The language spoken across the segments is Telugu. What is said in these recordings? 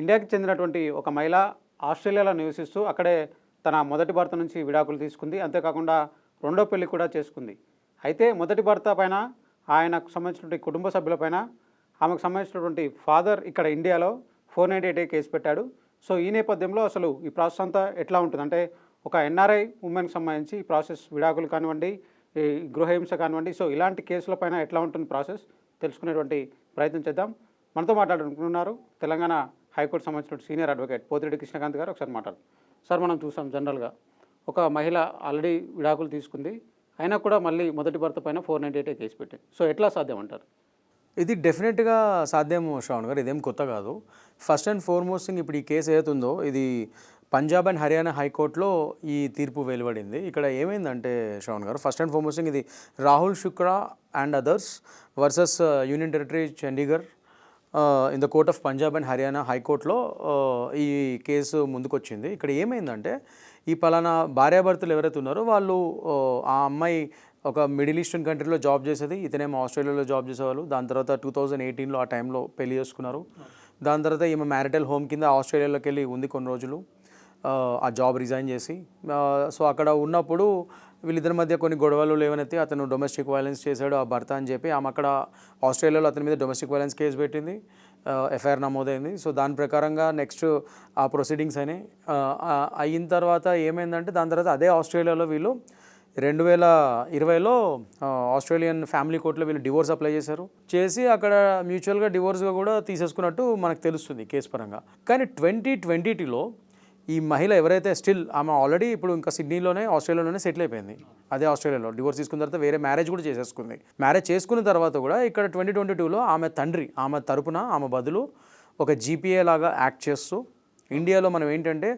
ఇండియాకి చెందినటువంటి ఒక మహిళ ఆస్ట్రేలియాలో నివసిస్తూ అక్కడే తన మొదటి భర్త నుంచి విడాకులు తీసుకుంది. అంతేకాకుండా రెండో పెళ్ళి కూడా చేసుకుంది. అయితే మొదటి భర్త పైన ఆయనకు సంబంధించినటువంటి కుటుంబ సభ్యులపైన ఆమెకు సంబంధించినటువంటి ఫాదర్ ఇక్కడ ఇండియాలో ఫోర్ నైంటీ ఎయిట్ కేసు పెట్టాడు. సో ఈ నేపథ్యంలో అసలు ఈ ప్రాసెస్ అంతా ఎట్లా ఉంటుంది? అంటే ఒక ఎన్ఆర్ఐ ఉమెన్కి సంబంధించి ఈ ప్రాసెస్ విడాకులు కానివ్వండి ఈ గృహహింస కానివ్వండి సో ఇలాంటి కేసులపైన ఎట్లా ఉంటుంది ప్రాసెస్? తెలుసుకునేటువంటి ప్రయత్నం చేద్దాం. మనతో మాట్లాడుకుంటున్నారు తెలంగాణ హైకోర్టు సంబంధించిన సీనియర్ అడ్వకేట్ పోతిరెడ్డి కృష్ణకాంత్ గారు ఒకసారి మాట్లాడు. సార్ మనం చూసాం జనరల్గా ఒక మహిళ ఆల్రెడీ విడాకులు తీసుకుంది అయినా కూడా మళ్ళీ మొదటి భర్త పైన ఫోర్ నైంటీ ఎయిట్ కేసు పెట్టింది. సో ఎట్లా సాధ్యం అంటారు? ఇది డెఫినెట్గా సాధ్యం శ్రావణ్ గారు. ఇదేం కొత్త కాదు. ఫస్ట్ అండ్ ఫార్మోస్ట్ థింగ్ ఇప్పుడు ఈ కేసు ఏదైతుందో ఇది పంజాబ్ అండ్ హర్యానా హైకోర్టులో ఈ తీర్పు వెలువడింది. ఇక్కడ ఏమైందంటే శ్రవణ్ గారు ఫస్ట్ అండ్ ఫార్మోస్ట్ ఇది Rahul Shukra and others versus union territory Chandigarh in the court of Punjab and Haryana హైకోర్టులో ఈ కేసు ముందుకొచ్చింది. ఇక్కడ ఏమైందంటే ఈ పలానా భార్యాభర్తలు ఎవరైతే ఉన్నారో వాళ్ళు ఆ అమ్మాయి ఒక మిడిల్ ఈస్టర్న్ కంట్రీలో జాబ్ చేసేది ఇతనేమో ఆస్ట్రేలియాలో జాబ్ చేసేవాళ్ళు. దాని తర్వాత టూ థౌజండ్ ఎయిటీన్లో ఆ టైంలో పెళ్ళి చేసుకున్నారు. దాని తర్వాత ఈమె మ్యారిటల్ హోమ్ కింద ఆస్ట్రేలియాలోకి వెళ్ళి ఉంది కొన్ని రోజులు. ఆ, జాబ్ రిజైన్ చేసి సో అక్కడ ఉన్నప్పుడు వీళ్ళిద్దరి మధ్య కొన్ని గొడవలు లేవనైతే అతను డొమెస్టిక్ వైలెన్స్ చేశాడు ఆ భర్త అని చెప్పి ఆమె అక్కడ ఆస్ట్రేలియాలో అతని మీద డొమెస్టిక్ వైలెన్స్ కేసు పెట్టింది ఎఫ్ఐఆర్ నమోదైంది. సో దాని ప్రకారంగా నెక్స్ట్ ఆ ప్రొసీడింగ్స్ అయినాయి. అయిన తర్వాత ఏమైందంటే దాని తర్వాత అదే ఆస్ట్రేలియాలో వీళ్ళు రెండు వేల ఇరవైలో ఆస్ట్రేలియన్ ఫ్యామిలీ కోర్టులో వీళ్ళు డివోర్స్ అప్లై చేశారు. చేసి అక్కడ మ్యూచువల్గా డివోర్స్గా కూడా తీసేసుకున్నట్టు మనకు తెలుస్తుంది కేసు పరంగా. కానీ ట్వంటీ ట్వంటీలో ఈ మహిళ ఎవరైతే స్టిల్ ఆమె ఆల్రెడీ ఇప్పుడు ఇంకా సిడ్నీలోనే ఆస్ట్రేలియాలోనే సెటిల్ అయిపోయింది. అదే ఆస్ట్రేలియాలో. డివోర్స్ తీసుకున్న తర్వాత వేరే మ్యారేజ్ కూడా చేసేసుకుంది. మ్యారేజ్ చేసుకున్న తర్వాత కూడా ఇక్కడ ట్వంటీ ట్వంటీ టూలో ఆమె తండ్రి ఆమె తరపున ఆమె బదులు ఒక జీపీఏ లాగా యాక్ట్ చేస్తూ ఇండియాలో మనం ఏంటంటే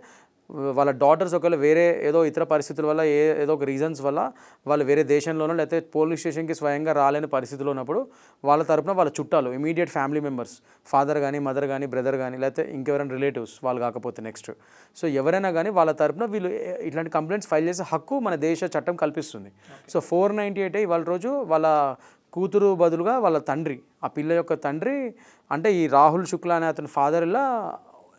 వాళ్ళ డాటర్స్ ఒకవేళ వేరే ఏదో ఇతర పరిస్థితుల వల్ల ఏ ఏదో ఒక రీజన్స్ వల్ల వాళ్ళు వేరే దేశంలోనో లేకపోతే పోలీస్ స్టేషన్కి స్వయంగా రాలేని పరిస్థితిలో ఉన్నప్పుడు వాళ్ళ తరపున వాళ్ళ చుట్టాలు ఇమీడియట్ ఫ్యామిలీ మెంబర్స్ ఫాదర్ కానీ మదర్ కానీ బ్రదర్ కానీ లేకపోతే ఇంకెవరైనా రిలేటివ్స్ వాళ్ళు కాకపోతే నెక్స్ట్ సో ఎవరైనా కానీ వాళ్ళ తరపున వీళ్ళు ఇట్లాంటి కంప్లైంట్స్ ఫైల్ చేసే హక్కు మన దేశ చట్టం కల్పిస్తుంది. సో ఫోర్ నైంటీ ఎయిట్ ఇవాళ రోజు వాళ్ళ కూతురు బదులుగా వాళ్ళ తండ్రి ఆ పిల్ల యొక్క తండ్రి అంటే ఈ రాహుల్ శుక్లా అనే అతని ఫాదర్ ఇలా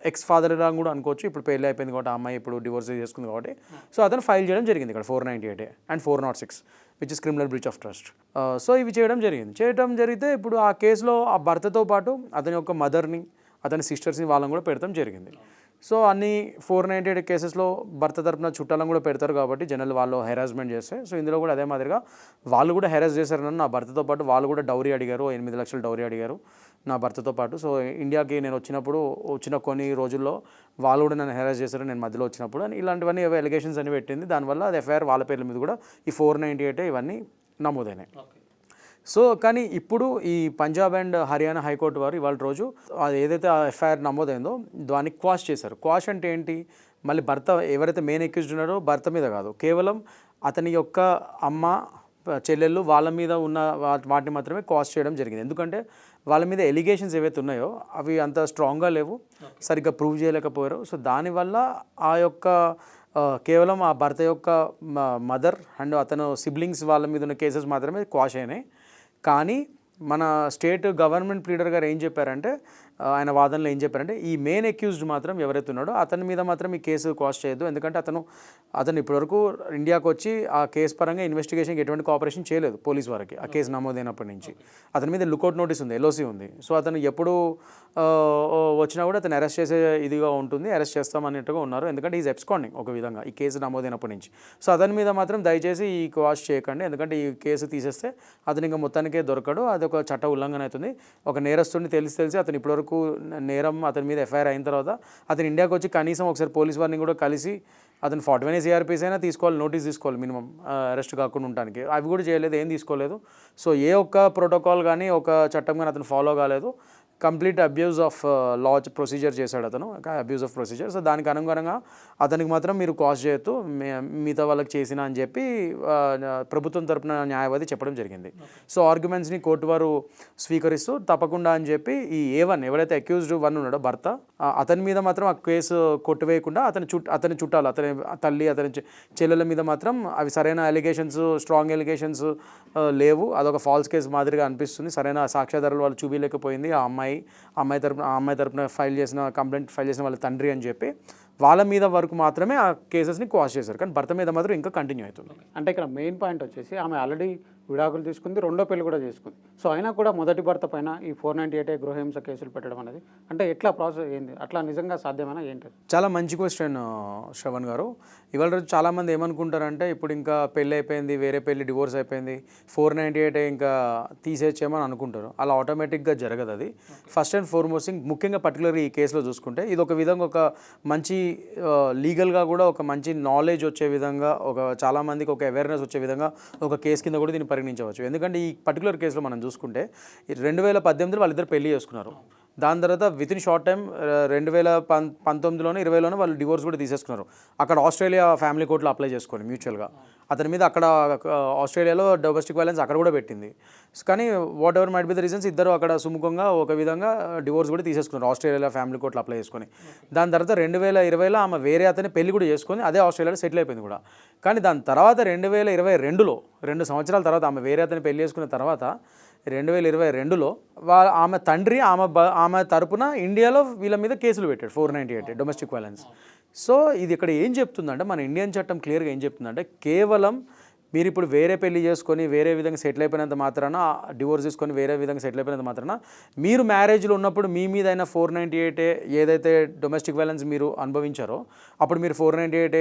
ఎక్స్ ఫాదర్ ఇలా కూడా అనుకోవచ్చు. ఇప్పుడు పెళ్ళి అయిపోయింది కాబట్టి ఆ అమ్మాయి ఇప్పుడు డివోర్స్ చేసుకుంది కాబట్టి. సో అతను ఫైల్ చేయడం జరిగింది ఇక్కడ four ninety eight and four not six which is criminal breach of trust so ఇవి చేయడం జరిగింది. చేయడం జరిగితే ఇప్పుడు ఆ కేసులో ఆ భర్తతో పాటు అతని యొక్క మదర్ని అతని సిస్టర్స్ని వాళ్ళని కూడా పెడతాం జరిగింది. సో అన్ని ఫోర్ నైంటీ ఎయిట్ కేసెస్లో భర్త తరపున చుట్టాలను కూడా పెడతారు కాబట్టి జనరల్ వాళ్ళు హెరాస్మెంట్ చేస్తే. సో ఇందులో కూడా అదే మాదిరిగా వాళ్ళు కూడా హెరాస్ చేశారని నా భర్తతో పాటు వాళ్ళు కూడా డౌరీ అడిగారు ఎనిమిది లక్షలు డౌరీ అడిగారు నా భర్తతో పాటు. సో ఇండియాకి నేను వచ్చినప్పుడు వచ్చిన కొన్ని రోజుల్లో వాళ్ళు కూడా నన్ను హెరాస్ చేశారు నేను మధ్యలో వచ్చినప్పుడు. అని ఇలాంటివన్నీ ఎలిగేషన్స్ అని పెట్టింది. దానివల్ల అది ఎఫ్ఐఆర్ వాళ్ళ పేర్ల మీద కూడా ఈ ఫోర్ నైంటీ ఎయిట్ ఇవన్నీ నమోదైనాయి. సో కానీ ఇప్పుడు ఈ పంజాబ్ అండ్ హర్యానా హైకోర్టు వారు ఇవాళ రోజు అది ఏదైతే ఆ ఎఫ్ఐఆర్ నమోదైందో దాన్ని క్వాష్ చేశారు. క్వాష్ అంటే ఏంటి? మళ్ళీ భర్త ఎవరైతే మెయిన్ ఎక్యూజ్డ్ ఉన్నారో భర్త మీద కాదు. కేవలం అతని యొక్క అమ్మ చెల్లెళ్ళు వాళ్ళ మీద ఉన్న వాటిని మాత్రమే కాస్ట్ చేయడం జరిగింది. ఎందుకంటే వాళ్ళ మీద ఎలిగేషన్స్ ఏవైతే ఉన్నాయో అవి అంత స్ట్రాంగ్గా లేవు. సరిగ్గా ప్రూవ్ చేయలేకపోయారు. సో దానివల్ల ఆ యొక్క కేవలం ఆ భర్త యొక్క మదర్ అండ్ అతను సిబ్లింగ్స్ వాళ్ళ మీద ఉన్న కేసెస్ మాత్రమే క్వాష్ అయినాయి. కానీ మన స్టేట్ గవర్నమెంట్ లీడర్ గారు ఏం చెప్పారంటే ఆయన వాదనలో ఏం చెప్పారంటే ఈ మెయిన్ అక్యూజ్డ్ మాత్రం ఎవరైతే ఉన్నాడో అతని మీద మాత్రం ఈ కేసు కాస్ట్ చేయొద్దు. ఎందుకంటే అతను అతను ఇప్పటివరకు ఇండియాకు వచ్చి ఆ కేసు పరంగా ఇన్వెస్టిగేషన్కి ఎటువంటి కోఆపరేషన్ చేయలేదు పోలీస్ వారికి ఆ కేసు నమోదైనప్పటి నుంచి. అతని మీద లుకౌట్ నోటీస్ ఉంది ఎల్ఓసీ ఉంది. సో అతను ఎప్పుడు వచ్చినా కూడా అతను అరెస్ట్ చేసే ఇదిగా ఉంటుంది అరెస్ట్ చేస్తామన్నట్టుగా ఉన్నారు. ఎందుకంటే ఈజ్ ఎబ్స్కాండింగ్ ఒక విధంగా ఈ కేసు నమోదైనప్పటి నుంచి. సో అతని మీద మాత్రం దయచేసి ఈ క్వాష్ చేయకండి. ఎందుకంటే ఈ కేసు తీసేస్తే అతను ఇంకా మొత్తానికే దొరకడు అది ఒక చట్ట ఉల్లంఘన అవుతుంది. ఒక నేరస్తుడిని తెలిసి తెలిసి అతను ఇప్పటివరకు నేరం అతని మీద ఎఫ్ఐఆర్ అయిన తర్వాత అతను ఇండియాకి వచ్చి కనీసం ఒకసారి పోలీస్ వారిని కూడా కలిసి అతను ఫార్టీ వన్ ఏసీఆర్పీస్ అయినా తీసుకోవాలి నోటీస్ తీసుకోవాలి మినిమం అరెస్ట్ కాకుండా ఉండడానికి అవి కూడా చేయలేదు ఏం తీసుకోలేదు. సో ఏ ఒక్క ప్రోటోకాల్ కానీ ఒక చట్టం కానీ అతను ఫాలో కాలేదు. Complete abuse of law procedure చేశాడు అతను అబ్యూజ్ ఆఫ్ ప్రొసీజర్. సో దానికి అనుగుణంగా అతనికి మాత్రం మీరు కాస్ట్ చేయొద్దు మిగతా వాళ్ళకి చేసిన అని చెప్పి ప్రభుత్వం తరపున న్యాయవాది చెప్పడం జరిగింది. సో ఆర్గ్యుమెంట్స్ని కోర్టు వారు స్వీకరిస్తూ తప్పకుండా అని చెప్పి ఈ ఏ వన్ ఎవరైతే అక్యూజ్డ్ వన్ ఉన్నాడో భర్త అతని మీద మాత్రం ఆ కేసు కొట్టివేయకుండా అతని చుట్ అతని చుట్టాలు అతని తల్లి అతని చెల్లెల మీద మాత్రం అవి సరైన అలిగేషన్స్ స్ట్రాంగ్ ఎలిగేషన్స్ లేవు. అదొక ఫాల్స్ కేసు మాదిరిగా అనిపిస్తుంది. సరైన సాక్ష్యాధారాలు వాళ్ళు చూపించలేకపోయింది ఆ అమ్మాయి. అమ్మాయి తరపున ఆ అమ్మాయి తరపున ఫైల్ చేసిన కంప్లైంట్ ఫైల్ చేసిన వాళ్ళ తండ్రి అని చెప్పి వాళ్ళ మీద వరకు మాత్రమే ఆ కేసెస్ని క్వాష్ చేశారు. కానీ భర్త మీద మాత్రం ఇంకా కంటిన్యూ అవుతుంది. అంటే ఇక్కడ మెయిన్ పాయింట్ వచ్చేసి ఆమె ఆల్రెడీ విడాకులు తీసుకుంది రెండో పెళ్ళి కూడా చేసుకుంది. సో అయినా కూడా మొదటి భర్త పైన ఈ ఫోర్ నైంటీ ఎయిట్ గృహహింస కేసులు పెట్టడం అనేది అంటే ఎట్లా ప్రాసెస్ ఏంది? అట్లా నిజంగా సాధ్యమేనా ఏంటి చాలా మంచి క్వశ్చన్ శ్రవణ్ గారు. ఇవాళ రోజు చాలామంది ఏమనుకుంటారంటే ఇప్పుడు ఇంకా పెళ్ళి అయిపోయింది వేరే పెళ్ళి డివోర్స్ అయిపోయింది ఫోర్ నైంటీ ఎయిట్ ఇంకా తీసేచ్చేమని అనుకుంటారు. అలా ఆటోమేటిక్గా జరగదు అది. ఫస్ట్ అండ్ ఫార్మోస్ట్ ముఖ్యంగా పర్టికులర్ ఈ కేసులో చూసుకుంటే ఇది ఒక విధంగా ఒక మంచి లీగల్గా కూడా ఒక మంచి నాలెడ్జ్ వచ్చే విధంగా ఒక చాలామందికి ఒక అవేర్నెస్ వచ్చే విధంగా ఒక కేసు కింద కూడా దీన్ని పరిగణించవచ్చు. ఎందుకంటే ఈ పర్టికులర్ కేసులో మనం చూసుకుంటే రెండు వేల పద్దెనిమిదిలో వాళ్ళిద్దరు పెళ్ళి చేసుకున్నారు. దాని తర్వాత విత్ ఇన్ షార్ట్ టైం రెండు వేల పం పంతొమ్మిదిలోనే ఇరవైలోనే వాళ్ళు డివోర్స్ కూడా తీసేసుకున్నారు. అక్కడ ఆస్ట్రేలియా ఫ్యామిలీ కోర్టులో అప్లై చేసుకోండి మ్యూచువల్గా అతని మీద అక్కడ ఆస్ట్రేలియాలో డొమెస్టిక్ వైలెన్స్ అక్కడ కూడా పెట్టింది. కానీ whatever might be the reasons ఇద్దరు అక్కడ సుముఖంగా ఒక విధంగా డివోర్స్ కూడా తీసేసుకున్నారు. ఆస్ట్రేలియా ఫ్యామిలీ కోర్టులు అప్లై చేసుకొని. దాని తర్వాత రెండు వేల ఇరవైలో ఆమె వేరే అతని పెళ్ళి కూడా చేసుకొని అదే ఆస్ట్రేలియాలో సెటిల్ అయిపోయింది కూడా. కానీ దాని తర్వాత రెండు వేల ఇరవై రెండులో రెండు సంవత్సరాల తర్వాత ఆమె వేరే అతని పెళ్ళి చేసుకున్న తర్వాత రెండు వేల ఇరవై రెండులో వాళ్ళ ఆమె తండ్రి ఆమె ఆమె తరపున ఇండియాలో వీళ్ళ మీద కేసులు పెట్టాడు four ninety eight domestic violence so ఇది ఇక్కడ ఏం చెప్తుందంటే మన ఇండియన్ చట్టం క్లియర్గా ఏం చెప్తుందంటే కేవలం మీరు ఇప్పుడు వేరే పెళ్ళి చేసుకొని వేరే విధంగా సెటిల్ అయిపోయినంత మాత్రాన డివోర్స్ తీసుకొని వేరే విధంగా సెటిల్ అయిపోయినంత మాత్రాన మీరు మ్యారేజ్లో ఉన్నప్పుడు మీ మీద అయిన ఫోర్ నైంటీ ఎయిట్ ఏదైతే డొమెస్టిక్ వైలెన్స్ మీరు అనుభవించారో అప్పుడు మీరు ఫోర్ నైంటీ ఎయిట్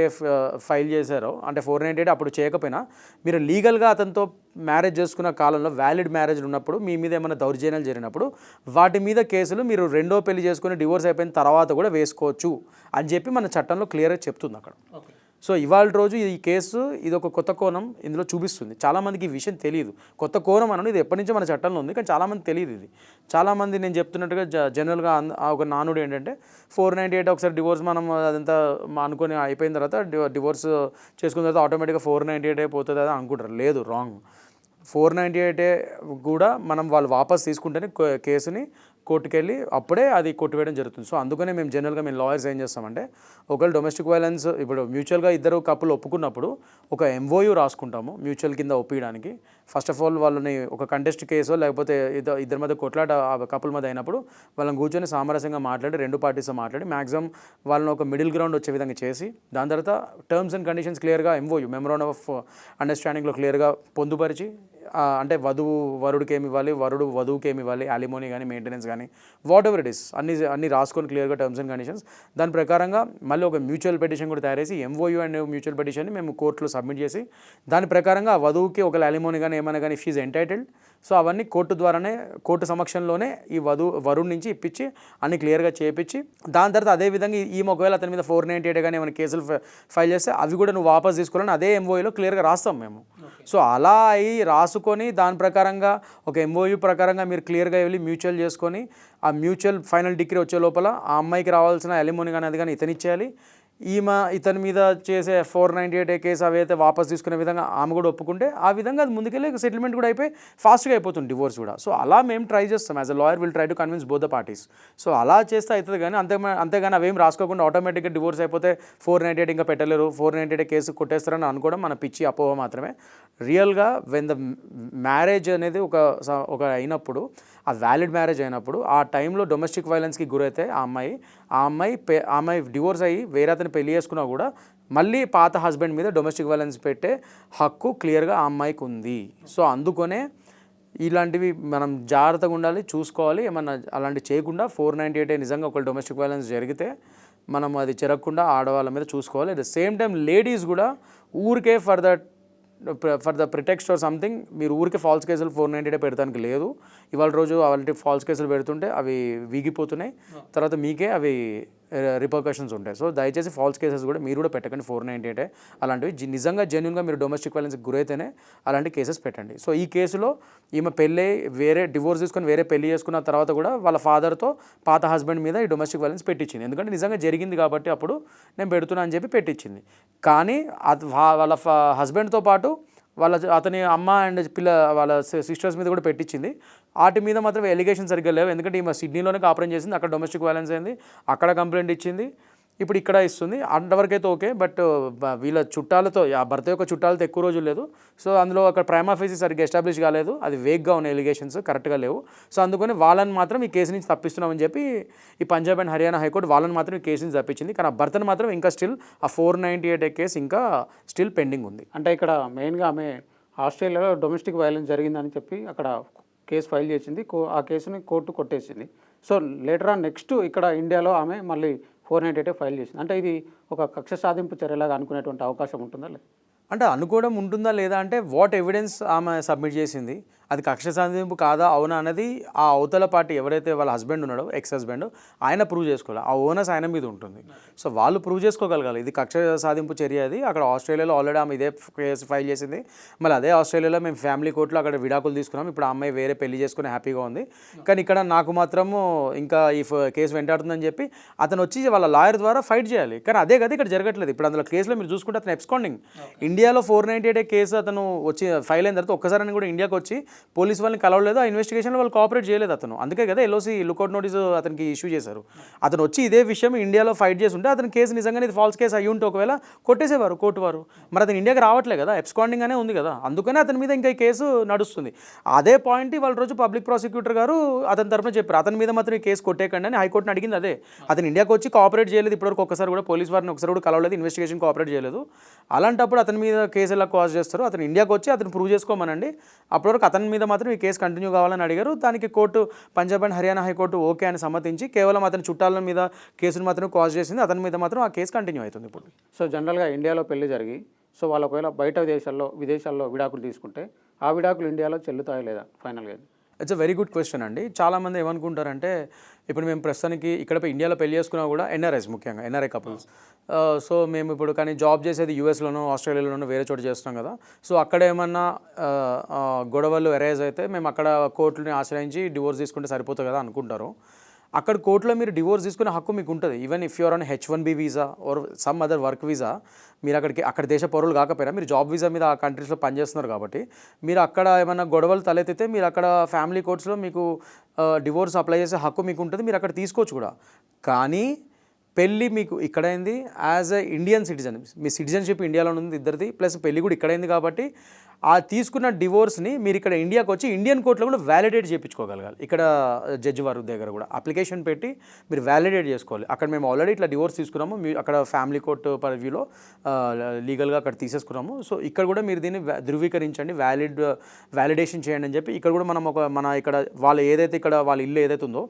ఫైల్ చేశారో అంటే ఫోర్ నైంటీ ఎయిట్ అప్పుడు చేయకపోయినా మీరు లీగల్గా అతనితో మ్యారేజ్ చేసుకున్న కాలంలో వ్యాలిడ్ మ్యారేజ్ ఉన్నప్పుడు మీ మీద ఏమైనా దౌర్జన్యాలు జరిగినప్పుడు వాటి మీద కేసులు మీరు రెండో పెళ్ళి చేసుకుని డివోర్స్ అయిపోయిన తర్వాత కూడా వేసుకోవచ్చు అని చెప్పి మన చట్టంలో క్లియర్గా చెప్తుంది అక్కడ. ఓకే. సో ఇవాళ రోజు ఈ కేసు ఇది ఒక కొత్త కోణం ఇందులో చూపిస్తుంది. చాలామందికి ఈ విషయం తెలియదు కొత్త కోణం అనేది ఇది ఎప్పటి నుంచో మన చట్టంలో ఉంది కానీ చాలామంది తెలియదు ఇది. చాలామంది నేను చెప్తున్నట్టుగా జ జనరల్గా అన్- ఒక నానుడు ఏంటంటే ఫోర్ నైంటీ ఎయిట్ ఒకసారి డివోర్స్ మనం అదంతా అనుకొని అయిపోయిన తర్వాత డివోర్స్ చేసుకున్న తర్వాత ఆటోమేటిక్గా ఫోర్ నైంటీ ఎయిట్ అయిపోతుంది అని అనుకుంటారు. లేదు రాంగ్. ఫోర్ నైంటీ ఎయిట్ కూడా మనం వాళ్ళు వాపస్ తీసుకుంటేనే కేసుని కోర్టుకు వెళ్ళి అప్పుడే అది కొట్టివేయడం జరుగుతుంది. సో అందుకనే మేము జనరల్గా మేము లాయర్స్ ఏం చేస్తామంటే ఒకవేళ డొమెస్టిక్ వైలెన్స్ ఇప్పుడు మ్యూచువల్గా ఇద్దరు కప్పులు ఒప్పుకున్నప్పుడు ఒక ఎంఓయూ రాసుకుంటాము మ్యూచువల్ కింద ఒప్పించడానికి ఫస్ట్ ఆఫ్ ఆల్ వాళ్ళని ఒక కంటెస్ట్ కేసో లేకపోతే ఇద్దరు ఇద్దరి మధ్య కొట్లాట కపుల్ మధ్య అయినప్పుడు వాళ్ళని కూర్చొని సామరస్యంగా మాట్లాడి రెండు పార్టీస్తో మాట్లాడి మ్యాక్సిమం వాళ్ళని ఒక మిడిల్ గ్రౌండ్ వచ్చే విధంగా చేసి దాని తర్వాత టర్మ్స్ అండ్ కండిషన్స్ క్లియర్గా ఎంఓయూ మెమరాండ్ ఆఫ్ అండర్స్టాండింగ్లో క్లియర్గా పొందుపరిచి అంటే వధువు వరుడికి ఏమి ఇవ్వాలి వరుడు వధువుకి ఏమి ఇవ్వాలి అలిమోనీ కానీ మెయింటెనెన్స్ కానీ వాట్ ఎవర్ ఇట్ ఇస్ అన్ని అన్ని రాసుకొని క్లియర్గా టర్మ్స్ అండ్ కండిషన్స్ దాని ప్రకారంగా మళ్ళీ ఒక మ్యూచువల్ పెటిషన్ కూడా తయారు చేసి ఎంఓయూ అండ్ మ్యూచువల్ పెటిషన్ని మేము కోర్టులో సబ్మిట్ చేసి దాని ప్రకారంగా ఆ వధువుకి ఒక అలిమోనీ కానీ ఏమైనా కానీ ఫీజ్ ఎంటైటిల్డ్ సో అవన్నీ కోర్టు ద్వారానే కోర్టు సమక్షంలోనే ఈ వధువు వరుణ్ నుంచి ఇప్పించి అన్ని క్లియర్గా చేపించి దాని తర్వాత అదే విధంగా ఈ ఒకవేళ అతని మీద ఫోర్ నైంటీ ఎయిట్ కానీ ఏమైనా కేసులు ఫైల్ చేస్తే అవి కూడా నువ్వు వాపస్ తీసుకోవాలని అదే ఎంఓయూలో క్లియర్గా రాస్తాం మేము. సో అలా అయి రాసుకొని దాని ప్రకారంగా ఒక ఎంఓయూ ప్రకారంగా మీరు క్లియర్గా వెళ్ళి మ్యూచువల్ చేసుకొని ఆ మ్యూచువల్ ఫైనల్ డిగ్రీ వచ్చే లోపల ఆ అమ్మాయికి రావాల్సిన ఎలిమోని కానీ అది కానీ ఇతనిచ్చేయాలి. ఈమె ఇతని మీద చేసే ఫోర్ నైంటీ ఎయిట్ కేసు అవైతే అయితే వాపస్ తీసుకునే విధంగా ఆమె కూడా ఒప్పుకుంటే ఆ విధంగా అది ముందుకెళ్ళి సెటిల్మెంట్ కూడా అయిపోయి ఫాస్ట్గా అయిపోతుంది డివోర్స్ కూడా. సో అలా మేము ట్రై చేస్తాం. As a lawyer will try to convince both the parties so అలా చేస్తే అవుతుంది కానీ అంతే అంతేగాని అవేం రాసుకోకుండా ఆటోమేటిక్గా డివోర్స్ అయిపోతే ఫోర్ నైంటీ ఎయిట్ ఇంకా పెట్టలేరు. ఫోర్ నైంటీ ఎయిట్ కేసు కొట్టేస్తారని అనుకోవడం మన పిచ్చి అపోహ మాత్రమే. రియల్గా వెన్ ద మ్యారేజ్ అనేది ఒక స- ఒక అయినప్పుడు ఆ వ్యాలిడ్ మ్యారేజ్ అయినప్పుడు ఆ టైంలో డొమెస్టిక్ వైలెన్స్కి గురైతే ఆ అమ్మాయి ఆ అమ్మాయి పే ఆ అమ్మాయి డివోర్స్ అయ్యి వేరే అతను పెళ్ళి చేసుకున్నా కూడా మళ్ళీ పాత హస్బెండ్ మీద డొమెస్టిక్ వైలెన్స్ పెట్టే హక్కు క్లియర్గా ఆ అమ్మాయికి ఉంది. సో అందుకనే ఇలాంటివి మనం జాగ్రత్తగా ఉండాలి చూసుకోవాలి. ఏమన్నా అలాంటి చేయకుండా ఫోర్ నైంటీ ఎయిట్ నిజంగా ఒకళ్ళు డొమెస్టిక్ వైలెన్స్ జరిగితే మనం అది చెరగకుండా ఆడవాళ్ళ మీద చూసుకోవాలి. At the same time ladies కూడా ఊరికే for that for the pretext or something మీరు ఊరికే ఫాల్స్ కేసులు ఫోర్ నైంటీ పెడతానికి లేదు. ఇవాళ రోజు అలాంటి ఫాల్స్ కేసులు పెడుతుంటే అవి వీగిపోతున్నాయి. తర్వాత మీకే అవి రిపర్కషన్స్ ఉంటాయి. సో దయచేసి ఫాల్స్ కేసెస్ కూడా మీరు కూడా పెట్టకండి. ఫోర్ నైంటీ ఎయిట్ అలాంటివి నిజంగా జెన్యున్గా మీరు డొమెస్టిక్ వైలెన్స్కి గురైతేనే అలాంటి కేసెస్ పెట్టండి. సో ఈ కేసులో ఈమె పెళ్ళి వేరే డివోర్స్ తీసుకొని వేరే పెళ్ళి చేసుకున్న తర్వాత కూడా వాళ్ళ ఫాదర్తో పాత హస్బెండ్ మీద ఈ డొమెస్టిక్ వైలెన్స్ పెట్టించింది. ఎందుకంటే నిజంగా జరిగింది కాబట్టి అప్పుడు నేను పెడుతున్నా అని చెప్పి పెట్టించింది. కానీ అది వాళ్ళ హస్బెండ్తో పాటు వాళ్ళ అతని అమ్మ అండ్ పిల్ల వాళ్ళ సిస్టర్స్ మీద కూడా పెట్టించింది వాటి మీద మాత్రం ఎలిగేషన్ సరిగ్గా లేవు. ఎందుకంటే ఈమె సిడ్నీలోనే కాపురం చేసింది. అక్కడ డొమెస్టిక్ వైలెన్స్ అయింది. అక్కడ కంప్లైంట్ ఇచ్చింది. ఇప్పుడు ఇక్కడ ఇస్తుంది. అంతవరకు అయితే ఓకే బట్ వీళ్ళ చుట్టాలతో ఆ భర్త యొక్క చుట్టాలతో ఎక్కువ రోజులు లేదు. సో అందులో అక్కడ ప్రైమాఫీసీ సరిగ్గా ఎస్టాబ్లిష్ కాలేదు. అది వేగ్గా ఉన్న ఎలిగేషన్స్ కరెక్ట్గా లేవు. సో అందుకని వాళ్ళని మాత్రం ఈ కేసు నుంచి తప్పిస్తున్నామని చెప్పి ఈ పంజాబ్ అండ్ హర్యానా హైకోర్టు వాళ్ళని మాత్రం ఈ కేసు నుంచి తప్పించింది. కానీ ఆ భర్తను మాత్రం ఇంకా స్టిల్ ఆ ఫోర్ నైంటీ ఎయిట్ కేసు ఇంకా స్టిల్ పెండింగ్ ఉంది. అంటే ఇక్కడ మెయిన్గా ఆమె ఆస్ట్రేలియాలో డొమెస్టిక్ వైలెన్స్ జరిగిందని చెప్పి అక్కడ కేసు ఫైల్ చేసింది. కో- ఆ కేసుని కోర్టు కొట్టేసింది. సో లేటర్ ఆన్ నెక్స్ట్ ఇక్కడ ఇండియాలో ఆమె మళ్ళీ ఫోర్ నైట్ ఎయిట్ ఫైల్ చేసింది. అంటే ఇది ఒక కక్ష సాధింపు చర్యలాగా అనుకునేటువంటి అవకాశం ఉంటుందా లేదు? అంటే అనుకోవడం ఉంటుందా లేదా అంటే వాట్ ఎవిడెన్స్ ఆమె సబ్మిట్ చేసింది? అది కక్ష సాధింపు కాదా అవునా అన్నది ఆ అవతల పార్టీ ఎవరైతే వాళ్ళ హస్బెండ్ ఉన్నాడో ఎక్స్ హస్బెండ్ ఆయన ప్రూవ్ చేసుకోవాలి. ఆ ఓనర్స్ ఆయన మీద ఉంటుంది. సో వాళ్ళు ప్రూవ్ చేసుకోగలగాలి. ఇది కక్ష సాధింపు చర్య అది. అక్కడ ఆస్ట్రేలియాలో ఆల్రెడీ ఆమె ఇదే కేసు ఫైల్ చేసింది. మళ్ళీ అదే ఆస్ట్రేలియాలో మేము ఫ్యామిలీ కోర్టులో అక్కడ విడాకులు తీసుకున్నాం. ఇప్పుడు ఆ అమ్మాయి వేరే పెళ్ళి చేసుకుని హ్యాపీగా ఉంది. కానీ ఇక్కడ నాకు మాత్రము ఇంకా ఈ కేసు వెంటాడుతుందని చెప్పి అతను వచ్చి వాళ్ళ లాయర్ ద్వారా ఫైట్ చేయాలి. కానీ అదే కదా ఇక్కడ జరగట్లేదు. ఇప్పుడు అందులో కేసులో మీరు చూసుకుంటే అతను ఎబ్స్కాండింగ్ ఇండియాలో ఫోర్ నైంటీ ఎయిట్ కేసు అతను వచ్చి ఫైల్ అయిన తర్వాత ఒక్కసారి కూడా ఇండియాకి వచ్చి పోలీస్ వాళ్ళని కలవలేదు ఆ ఇన్వెస్టిగేషన్లో వాళ్ళు కోఆపరేట్ చేయలేదు అతను. అందుకే కదా ఎల్ఓసి లుకౌట్ నోటీస్ అతనికి ఇష్యూ చేశారు. అతను వచ్చి ఇదే విషయం ఇండియాలో ఫైట్ చేసి ఉంటే అతని కేసు నిజంగానే ఇది ఫాల్స్ కేసు అయ్యి ఉంటే ఒకవేళ కొట్టేసేవారు కోర్టు వారు. మరి అతను ఇండియాకి రావట్లేదు కదా ఎబ్స్కాండింగ్ అనే ఉంది కదా. అందుకనే అతని మీద ఇంకా ఈ కేసు నడుస్తుంది. అదే పాయింట్ వాళ్ళ రోజు పబ్లిక్ ప్రాసిక్యూటర్ గారు అతని తరఫున చెప్పారు. అతని మీద మాత్రం కేసు కొట్టేయకండి అని హైకోర్టుని అడిగింది అదే. అతను ఇండియాకి వచ్చి కోఆపరేట్ చేయలేదు. ఇప్పటివరకు ఒకసారి కూడా పోలీస్ వారిని ఒకసారి కూడా కలవలేదు ఇన్వెస్టిగేషన్ కోఆపరేట్ చేయలేదు. అలాంటప్పుడు అతని మీద కేసు ఎలా కాజ్ చేస్తారు అతను ఇండియాకి వచ్చి అతను ప్రూవ్ చేసుకోమనండి. అప్పటివరకు అతని మీద మాత్రం ఈ కేసు కంటిన్యూ కావాలని అడిగారు. దానికి court Punjab and Haryana high court okay అని సమ్మతించి కేవలం అతని చుట్టాల మీద కేసును మాత్రం కాజ్ చేసింది. అతని మీద మాత్రం ఆ కేసు కంటిన్యూ అవుతుంది ఇప్పుడు. సో జనరల్గా ఇండియాలో పెళ్ళి జరిగి సో వాళ్ళు ఒకవేళ బయట దేశాల్లో విదేశాల్లో విడాకులు తీసుకుంటే ఆ విడాకులు ఇండియాలో చెల్లుతాయా లేదా ఫైనల్గా? It's a very good question అండి. చాలామంది ఏమనుకుంటారంటే ఇప్పుడు మేము ప్రస్తుతానికి ఇక్కడ ఇండియాలో పెళ్ళి చేసుకున్నా కూడా ఎన్ఆర్ఐస్ ముఖ్యంగా ఎన్ఆర్ఐ కపుల్స్ సో మేము ఇప్పుడు కానీ జాబ్ చేసేది యూఎస్లోనో ఆస్ట్రేలియాలోనో వేరే చోట చేస్తున్నాం కదా. సో అక్కడ ఏమన్నా గొడవలు ఎరైజ్ అయితే మేము అక్కడ కోర్టుని ఆశ్రయించి డివోర్స్ తీసుకుంటే సరిపోతుంది కదా అనుకుంటారు. అక్కడ కోర్టులో మీరు డివోర్స్ తీసుకునే హక్కు మీకు ఉంటుంది even if you're on H one B visa or some other work visa మీరు అక్కడికి అక్కడ దేశ పౌరులు కాకపోయినా మీరు జాబ్ వీసా మీద ఆ కంట్రీస్లో పనిచేస్తున్నారు కాబట్టి మీరు అక్కడ ఏమైనా గొడవలు తలెత్తితే మీరు అక్కడ ఫ్యామిలీ కోర్ట్స్లో మీకు డివోర్స్ అప్లై చేసే హక్కు మీకు ఉంటుంది మీరు అక్కడ తీసుకోవచ్చు కూడా. కానీ పెళ్ళి మీకు ఇక్కడైంది యాజ్ అ ఇండియన్ సిటిజన్. మీ సిటిజన్షిప్ ఇండియాలో ఉంది ఇద్దరిది ప్లస్ పెళ్ళి కూడా ఇక్కడైంది కాబట్టి ఆ తీసుకున్న డివోర్స్ని మీరు ఇక్కడ ఇండియాకి వచ్చి ఇండియన్ కోర్టులో కూడా వ్యాలిడేట్ చేయించుకోగలగాలి. ఇక్కడ జడ్జి వారి దగ్గర కూడా అప్లికేషన్ పెట్టి మీరు వ్యాలిడేట్ చేసుకోవాలి. అక్కడ మేము ఆల్రెడీ ఇట్లా డివోర్స్ తీసుకున్నాము. మీ అక్కడ ఫ్యామిలీ కోర్టు పరివ్యూలో లీగల్గా అక్కడ తీసేసుకున్నాము. సో ఇక్కడ కూడా మీరు దీన్ని ధృవీకరించండి వ్యాలిడ్ వ్యాలిడేషన్ చేయండి అని చెప్పి ఇక్కడ కూడా మనం ఒక మన ఇక్కడ వాళ్ళు ఏదైతే ఇక్కడ వాళ్ళ ఇల్లు ఏదైతే ఉందో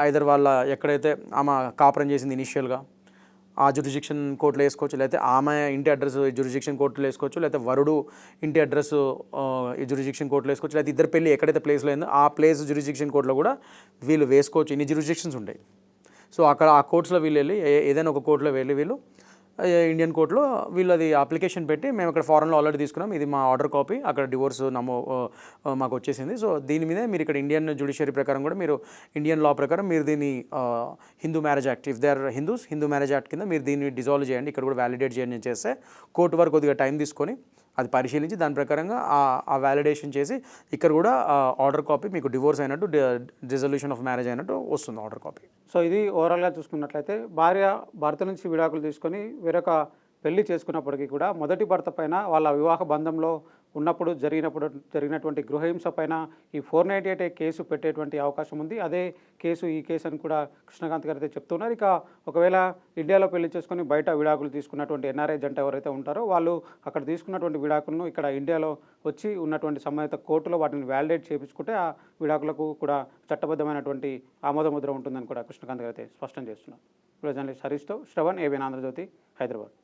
ఐదర్ వాళ్ళ ఎక్కడైతే ఆమె కాపురం చేసింది ఇనిషియల్గా ఆ జురిజిక్షన్ కోర్టులో వేసుకోవచ్చు లేకపోతే ఆమె ఇంటి అడ్రస్ జురిజిక్షన్ కోర్టులో వేసుకోవచ్చు లేకపోతే వరుడు ఇంటి అడ్రస్ ఈ కోర్టులో వేసుకోవచ్చు లేకపోతే ఇద్దరు పెళ్ళి ఎక్కడైతే ప్లేస్లో అయిందో ఆ ప్లేస్ జురిజిక్షన్ కోర్టులో కూడా వీళ్ళు వేసుకోవచ్చు. ఇన్ని జురిజిక్షన్స్ ఉంటాయి. సో అక్కడ ఆ కోర్ట్స్లో వీళ్ళు వెళ్ళి ఏ- ఏదైనా ఒక కోర్టులో వెళ్ళి వీళ్ళు ఇండియన్ కోర్టులో వీళ్ళు అది అప్లికేషన్ పెట్టి మేము ఇక్కడ ఫారెన్లో ఆల్రెడీ తీసుకున్నాం. ఇది మా ఆర్డర్ కాపీ అక్కడ డివోర్స్ నమో మాకు వచ్చేసింది. సో దీని మీద మీరు ఇక్కడ ఇండియన్ జ్యుడిషియరీ ప్రకారం కూడా మీరు ఇండియన్ లా ప్రకారం మీరు దీన్ని Hindu marriage act if they are Hindus Hindu marriage act కింద మీరు దీన్ని డిజాల్వ్ చేయండి. ఇక్కడ కూడా వ్యాలిడేట్ చేయండి చేస్తే కోర్టు వరకు కొద్దిగా టైం తీసుకొని అది పరిశీలించి దాని ప్రకారంగా ఆ- వ్యాలిడేషన్ చేసి ఇక్కడ కూడా ఆర్డర్ కాపీ మీకు డివోర్స్ అయినట్టు డిజల్యూషన్ ఆఫ్ మ్యారేజ్ అయినట్టు వస్తుంది ఆర్డర్ కాపీ సో ఇది ఓవరాల్గా చూసుకున్నట్లయితే భార్య భర్త నుంచి విడాకులు తీసుకొని వేరొక పెళ్ళి చేసుకున్నప్పటికీ కూడా మొదటి భర్త పైన వాళ్ళ వివాహ బంధంలో ఉన్నప్పుడు జరిగినప్పుడు జరిగినటువంటి గృహహింస పైన ఈ ఫోర్ నైంటీ ఎయిట్ కేసు పెట్టేటువంటి అవకాశం ఉంది. అదే కేసు ఈ కేసు అని కూడా కృష్ణకాంత్ గారు అయితే చెప్తున్నారు. ఇక ఒకవేళ ఇండియాలో పెళ్ళి చేసుకొని బయట విడాకులు తీసుకున్నటువంటి ఎన్ఆర్ఐ జంట ఎవరైతే ఉంటారో వాళ్ళు అక్కడ తీసుకున్నటువంటి విడాకులను ఇక్కడ ఇండియాలో వచ్చి ఉన్నటువంటి సంబంధిత కోర్టులో వాటిని వ్యాలిడేట్ చేయించుకుంటే ఆ విడాకులకు కూడా చట్టబద్ధమైనటువంటి ఆమోదముద్ర ఉంటుందని కూడా కృష్ణకాంత్ గారు అయితే స్పష్టం చేస్తున్నారు. ఇప్పుడు జర్నలిస్ట్ హరీష్తో శ్రవణ్ ఏబిఎన్ ఆంధ్రజ్యోతి హైదరాబాద్.